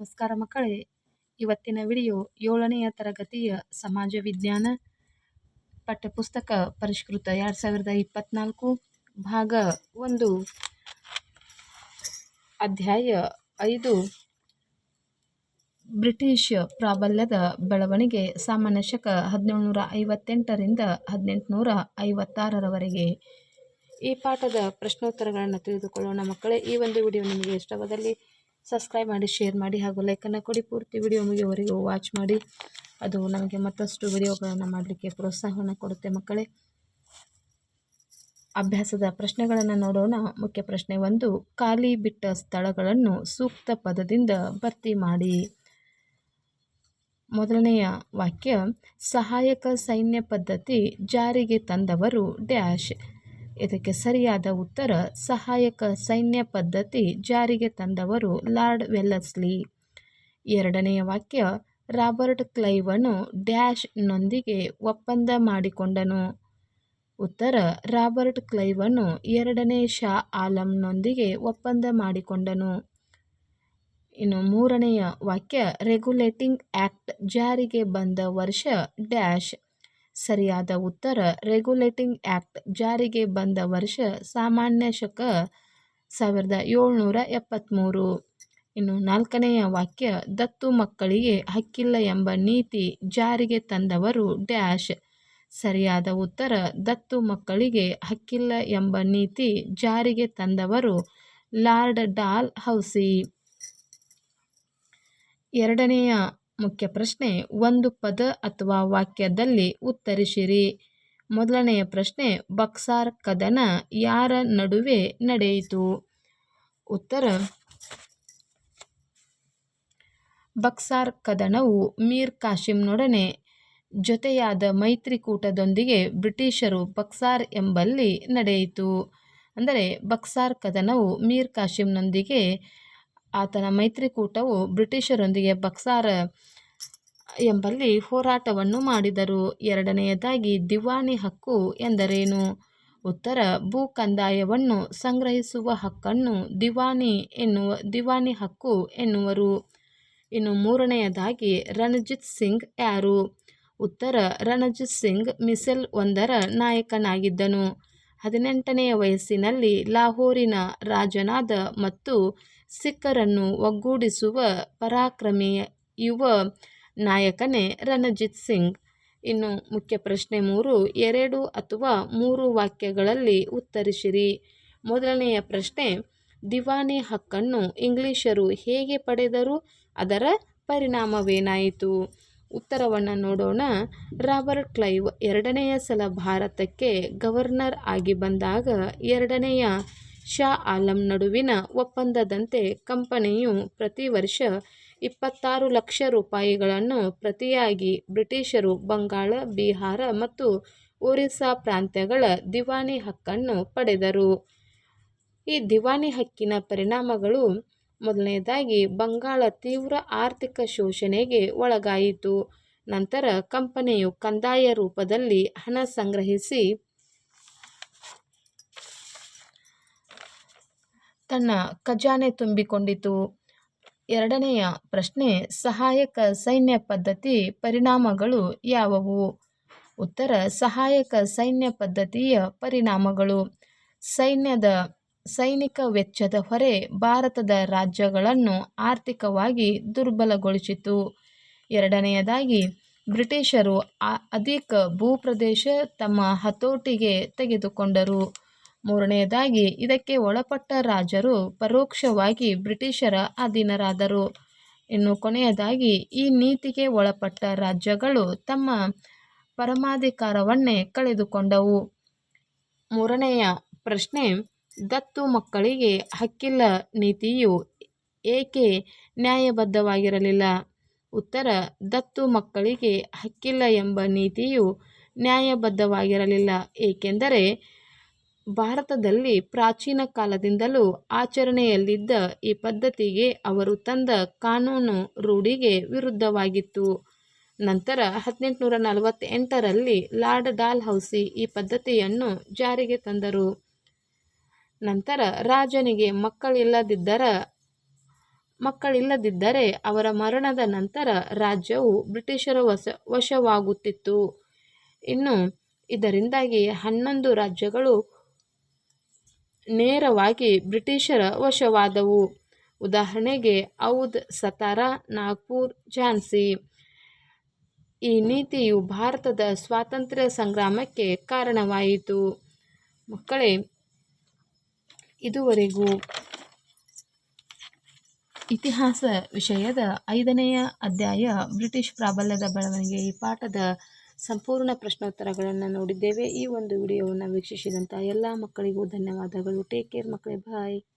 ನಮಸ್ಕಾರ ಮಕ್ಕಳೇ. ಇವತ್ತಿನ ವಿಡಿಯೋ ಏಳನೆಯ ತರಗತಿಯ ಸಮಾಜ ವಿಜ್ಞಾನ ಪಠ್ಯಪುಸ್ತಕ ಪರಿಷ್ಕೃತ ಎರಡು ಸಾವಿರದ ಇಪ್ಪತ್ನಾಲ್ಕು ಭಾಗ ಒಂದು. ಅಧ್ಯಾಯ ಐದು. ಬ್ರಿಟಿಷ್ ಪ್ರಾಬಲ್ಯದ ಬೆಳವಣಿಗೆ ಸಾಮಾನ್ಯ ಶಕ ಹದಿನೇಳುನೂರ ಐವತ್ತೆಂಟರಿಂದ ಹದಿನೆಂಟುನೂರ ಐವತ್ತಾರರವರೆಗೆ. ಈ ಪಾಠದ ಪ್ರಶ್ನೋತ್ತರಗಳನ್ನು ತಿಳಿದುಕೊಳ್ಳೋಣ ಮಕ್ಕಳೇ. ಈ ಒಂದು ವಿಡಿಯೋ ನಿಮಗೆ ಇಷ್ಟವಾದಲ್ಲಿ ಸಬ್ಸ್ಕ್ರೈಬ್ ಮಾಡಿ ಶೇರ್ ಮಾಡಿ ಹಾಗೂ ಲೈಕನ್ನು ಕೊಡಿ. ಪೂರ್ತಿ ವಿಡಿಯೋ ಮುಗಿಯುವವರೆಗೂ ವಾಚ್ ಮಾಡಿ. ಅದು ನಮಗೆ ಮತ್ತಷ್ಟು ವಿಡಿಯೋಗಳನ್ನು ಮಾಡಲಿಕ್ಕೆ ಪ್ರೋತ್ಸಾಹವನ್ನು ಕೊಡುತ್ತೆ ಮಕ್ಕಳೇ. ಅಭ್ಯಾಸದ ಪ್ರಶ್ನೆಗಳನ್ನು ನೋಡೋಣ. ಮುಖ್ಯ ಪ್ರಶ್ನೆ ಒಂದು, ಖಾಲಿ ಬಿಟ್ಟ ಸ್ಥಳಗಳನ್ನು ಸೂಕ್ತ ಪದದಿಂದ ಭರ್ತಿ ಮಾಡಿ. ಮೊದಲನೆಯ ವಾಕ್ಯ, ಸಹಾಯಕ ಸೈನ್ಯ ಪದ್ಧತಿ ಜಾರಿಗೆ ತಂದವರು ಡ್ಯಾಶ್. ಇದಕ್ಕೆ ಸರಿಯಾದ ಉತ್ತರ ಸಹಾಯಕ ಸೈನ್ಯ ಪದ್ಧತಿ ಜಾರಿಗೆ ತಂದವರು ಲಾರ್ಡ್ ವೆಲ್ಲಸ್ಲಿ ಎರಡನೆಯ ವಾಕ್ಯ, ರಾಬರ್ಟ್ ಕ್ಲೈವನು ಡ್ಯಾಶ್ನೊಂದಿಗೆ ಒಪ್ಪಂದ ಮಾಡಿಕೊಂಡನು. ಉತ್ತರ, ರಾಬರ್ಟ್ ಕ್ಲೈವನು ಎರಡನೇ ಶಾ ಆಲಂನೊಂದಿಗೆ ಒಪ್ಪಂದ ಮಾಡಿಕೊಂಡನು. ಇನ್ನು ಮೂರನೆಯ ವಾಕ್ಯ, ರೆಗ್ಯುಲೇಟಿಂಗ್ ಆ್ಯಕ್ಟ್ ಜಾರಿಗೆ ಬಂದ ವರ್ಷ ಡ್ಯಾಶ್ ಸರಿಯಾದ ಉತ್ತರ ರೆಗ್ಯುಲೇಟಿಂಗ್ ಆ್ಯಕ್ಟ್ ಜಾರಿಗೆ ಬಂದ ವರ್ಷ ಸಾಮಾನ್ಯ ಶಕ ಸಾವಿರದ ಏಳ್ನೂರ ಎಪ್ಪತ್ತ್ಮೂರು ಇನ್ನು ನಾಲ್ಕನೆಯ ವಾಕ್ಯ, ದತ್ತು ಮಕ್ಕಳಿಗೆ ಹಕ್ಕಿಲ್ಲ ಎಂಬ ನೀತಿ ಜಾರಿಗೆ ತಂದವರು ಡ್ಯಾಶ್. ಸರಿಯಾದ ಉತ್ತರ, ದತ್ತು ಮಕ್ಕಳಿಗೆ ಹಕ್ಕಿಲ್ಲ ಎಂಬ ನೀತಿ ಜಾರಿಗೆ ತಂದವರು ಲಾರ್ಡ್ ಡಾಲ್ ಹೌಸಿ. ಎರಡನೆಯ ಮುಖ್ಯ ಪ್ರಶ್ನೆ, ಒಂದು ಪದ ಅಥವಾ ವಾಕ್ಯದಲ್ಲಿ ಉತ್ತರಿಸಿರಿ. ಮೊದಲನೆಯ ಪ್ರಶ್ನೆ, ಬಕ್ಸಾರ್ ಕದನ ಯಾರ ನಡುವೆ ನಡೆಯಿತು? ಉತ್ತರ, ಬಕ್ಸಾರ್ ಕದನವು ಮೀರ್ ಕಾಶಿಂನೊಡನೆ ಜೊತೆಯಾದ ಮೈತ್ರಿಕೂಟದೊಂದಿಗೆ ಬ್ರಿಟಿಷರು ಬಕ್ಸಾರ್ ಎಂಬಲ್ಲಿ ನಡೆಯಿತು. ಅಂದರೆ, ಬಕ್ಸಾರ್ ಕದನವು ಮೀರ್ ಕಾಶಿಂನೊಂದಿಗೆ ಆತನ ಮೈತ್ರಿಕೂಟವು ಬ್ರಿಟಿಷರೊಂದಿಗೆ ಬಕ್ಸಾರ ಎಂಬಲ್ಲಿ ಹೋರಾಟವನ್ನು ಮಾಡಿದರು. ಎರಡನೆಯದಾಗಿ ದಿವಾನಿ ಹಕ್ಕು ಎಂದರೇನು? ಉತ್ತರ, ಭೂ ಕಂದಾಯವನ್ನು ಸಂಗ್ರಹಿಸುವ ಹಕ್ಕನ್ನು ದಿವಾನಿ ಎನ್ನುವ ದಿವಾನಿ ಹಕ್ಕು ಎನ್ನುವರು. ಇನ್ನು ಮೂರನೆಯದಾಗಿ, ರಣಜಿತ್ ಸಿಂಗ್ ಯಾರು? ಉತ್ತರ, ರಣಜಿತ್ ಸಿಂಗ್ ಮಿಸೆಲ್ ಒಂದರ ನಾಯಕನಾಗಿದ್ದನು. ಹದಿನೆಂಟನೆಯ ವಯಸ್ಸಿನಲ್ಲಿ ಲಾಹೋರಿನ ರಾಜನಾದ ಮತ್ತು ಸಿಖ್ಖರನ್ನು ಒಗ್ಗೂಡಿಸುವ ಪರಾಕ್ರಮಿ ಯುವ ನಾಯಕನೇ ರಣಜಿತ್ ಸಿಂಗ್. ಇನ್ನು ಮುಖ್ಯ ಪ್ರಶ್ನೆ ಮೂರು, ಎರಡು ಅಥವಾ ಮೂರು ವಾಕ್ಯಗಳಲ್ಲಿ ಉತ್ತರಿಸಿರಿ. ಮೊದಲನೆಯ ಪ್ರಶ್ನೆ, ದಿವಾನಿ ಹಕ್ಕನ್ನು ಇಂಗ್ಲಿಷರು ಹೇಗೆ ಪಡೆದರು? ಅದರ ಪರಿಣಾಮವೇನಾಯಿತು? ಉತ್ತರವನ್ನು ನೋಡೋಣ. ರಾಬರ್ಟ್ ಕ್ಲೈವ್ ಎರಡನೆಯ ಸಲ ಭಾರತಕ್ಕೆ ಗವರ್ನರ್ ಆಗಿ ಬಂದಾಗ ಎರಡನೆಯ ಶಾ ಆಲಂ ನಡುವಿನ ಒಪ್ಪಂದದಂತೆ ಕಂಪನಿಯು ಪ್ರತಿ ವರ್ಷ ಇಪ್ಪತ್ತಾರು ಲಕ್ಷ ರೂಪಾಯಿಗಳನ್ನು ಪ್ರತಿಯಾಗಿ ಬ್ರಿಟಿಷರು ಬಂಗಾಳ, ಬಿಹಾರ ಮತ್ತು ಒರಿಸ್ಸಾ ಪ್ರಾಂತ್ಯಗಳ ದಿವಾನಿ ಹಕ್ಕನ್ನು ಪಡೆದರು. ಈ ದಿವಾನಿ ಹಕ್ಕಿನ ಪರಿಣಾಮಗಳು ಮೊದಲನೆಯದಾಗಿ ಬಂಗಾಳ ತೀವ್ರ ಆರ್ಥಿಕ ಶೋಷಣೆಗೆ ಒಳಗಾಯಿತು. ನಂತರ ಕಂಪನಿಯು ಕಂದಾಯ ರೂಪದಲ್ಲಿ ಹಣ ಸಂಗ್ರಹಿಸಿ ತನ್ನ ಖಜಾನೆ ತುಂಬಿಕೊಂಡಿತು. ಎರಡನೆಯ ಪ್ರಶ್ನೆ, ಸಹಾಯಕ ಸೈನ್ಯ ಪದ್ಧತಿ ಪರಿಣಾಮಗಳು ಯಾವುವು? ಉತ್ತರ, ಸಹಾಯಕ ಸೈನ್ಯ ಪದ್ಧತಿಯ ಪರಿಣಾಮಗಳು. ಸೈನ್ಯದ ಸೈನಿಕ ವೆಚ್ಚದ ಹೊರೆ ಭಾರತದ ರಾಜ್ಯಗಳನ್ನು ಆರ್ಥಿಕವಾಗಿ ದುರ್ಬಲಗೊಳಿಸಿತು. ಎರಡನೆಯದಾಗಿ, ಬ್ರಿಟಿಷರು ಅಧಿಕ ಭೂಪ್ರದೇಶ ತಮ್ಮ ಹತೋಟಿಗೆ ತೆಗೆದುಕೊಂಡರು. ಮೂರನೆಯದಾಗಿ, ಇದಕ್ಕೆ ಒಳಪಟ್ಟ ರಾಜರು ಪರೋಕ್ಷವಾಗಿ ಬ್ರಿಟಿಷರ ಅಧೀನರಾದರು. ಇನ್ನು ಕೊನೆಯದಾಗಿ, ಈ ನೀತಿಗೆ ಒಳಪಟ್ಟ ರಾಜ್ಯಗಳು ತಮ್ಮ ಪರಮಾಧಿಕಾರವನ್ನೇ ಕಳೆದುಕೊಂಡವು. ಮೂರನೆಯ ಪ್ರಶ್ನೆ ದತ್ತು ಮಕ್ಕಳಿಗೆ ಹಕ್ಕಿಲ್ಲ ನೀತಿಯು ಏಕೆ ನ್ಯಾಯಬದ್ಧವಾಗಿರಲಿಲ್ಲ? ಉತ್ತರ, ದತ್ತು ಮಕ್ಕಳಿಗೆ ಹಕ್ಕಿಲ್ಲ ಎಂಬ ನೀತಿಯು ನ್ಯಾಯಬದ್ಧವಾಗಿರಲಿಲ್ಲ, ಏಕೆಂದರೆ ಭಾರತದಲ್ಲಿ ಪ್ರಾಚೀನ ಕಾಲದಿಂದಲೂ ಆಚರಣೆಯಲ್ಲಿದ್ದ ಈ ಪದ್ಧತಿಗೆ ಅವರು ತಂದ ಕಾನೂನು ರೂಢಿಗೆ ವಿರುದ್ಧವಾಗಿತ್ತು. ನಂತರ ಹದಿನೆಂಟುನೂರ ನಲವತ್ತೆಂಟರಲ್ಲಿ ಲಾರ್ಡ್ ಡಾಲ್ ಹೌಸಿ ಈ ಪದ್ಧತಿಯನ್ನು ಜಾರಿಗೆ ತಂದರು. ನಂತರ ರಾಜನಿಗೆ ಮಕ್ಕಳಿಲ್ಲದಿದ್ದರ, ಮಕ್ಕಳಿಲ್ಲದಿದ್ದರೆ ಅವರ ಮರಣದ ನಂತರ ರಾಜ್ಯವು ಬ್ರಿಟಿಷರ ವಶ, ವಶವಾಗುತ್ತಿತ್ತು. ಇನ್ನು ಇದರಿಂದಾಗಿ ಹನ್ನೊಂದು ರಾಜ್ಯಗಳು ನೇರವಾಗಿ ಬ್ರಿಟಿಷರ ವಶವಾದವು. ಉದಾಹರಣೆಗೆ ಔದ್, ಸತಾರಾ, ನಾಗ್ಪುರ್, ಝಾನ್ಸಿ. ಈ ನೀತಿಯು ಭಾರತದ ಸ್ವಾತಂತ್ರ್ಯ ಸಂಗ್ರಾಮಕ್ಕೆ ಕಾರಣವಾಯಿತು. ಮಕ್ಕಳೇ ಇದುವರೆಗೂ ಇತಿಹಾಸ ವಿಷಯದ ಐದನೆಯ ಅಧ್ಯಾಯ ಬ್ರಿಟಿಷ್ ಪ್ರಾಬಲ್ಯದ ಬೆಳವಣಿಗೆ ಈ ಪಾಠದ ಸಂಪೂರ್ಣ ಪ್ರಶ್ನೋತ್ತರಗಳನ್ನು ನೋಡಿದ್ದೇವೆ. ಈ ಒಂದು ವಿಡಿಯೋವನ್ನು ವೀಕ್ಷಿಸಿದಂಥ ಎಲ್ಲ ಮಕ್ಕಳಿಗೂ ಧನ್ಯವಾದಗಳು. ಟೇಕ್ ಕೇರ್ ಮಕ್ಕಳೇ. ಬಾಯ್